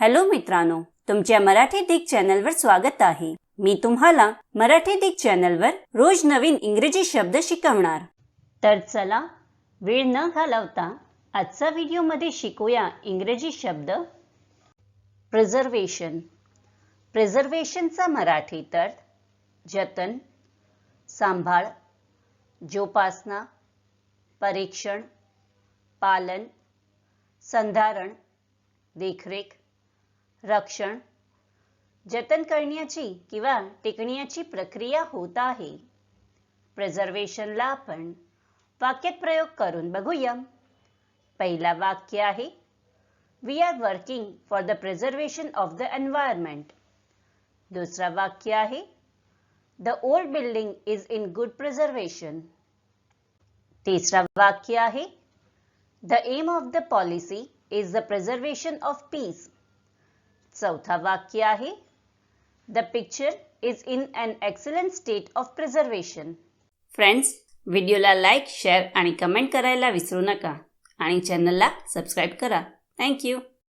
Hello मित्रांनो तुमच्या मराठी दिग चॅनलवर स्वागत आहे. मी तुम्हाला मराठी दिग चॅनलवर रोज नवीन इंग्रजी शब्द शिकवणार. तर चला वेळ न घालवता आजचा व्हिडिओमध्ये शिकूया इंग्रजी शब्द. प्रिझर्वेशन प्रिझर्वेशनचा मराठी अर्थ जतन सांभाळ जोपासना परीक्षण पालन संधारण देखरेख रक्षण जतन करण्याची किंवा टिकण्याची प्रक्रिया होत आहे. प्रिझर्वेशनला आपण वाक्यात प्रयोग करून बघूया. पहिला वाक्य आहे we are working for the preservation of the environment दुसरा वाक्य आहे the old building is in good preservation तिसरा वाक्य आहे the aim of the policy is the preservation of peace चौथा वाक्य आहे. The picture is in an excellent state of preservation friends व्हिडिओला लाईक शेअर आणि कमेंट करायला विसरू नका. आणि चॅनलला सबस्क्राईब करा. थँक्यू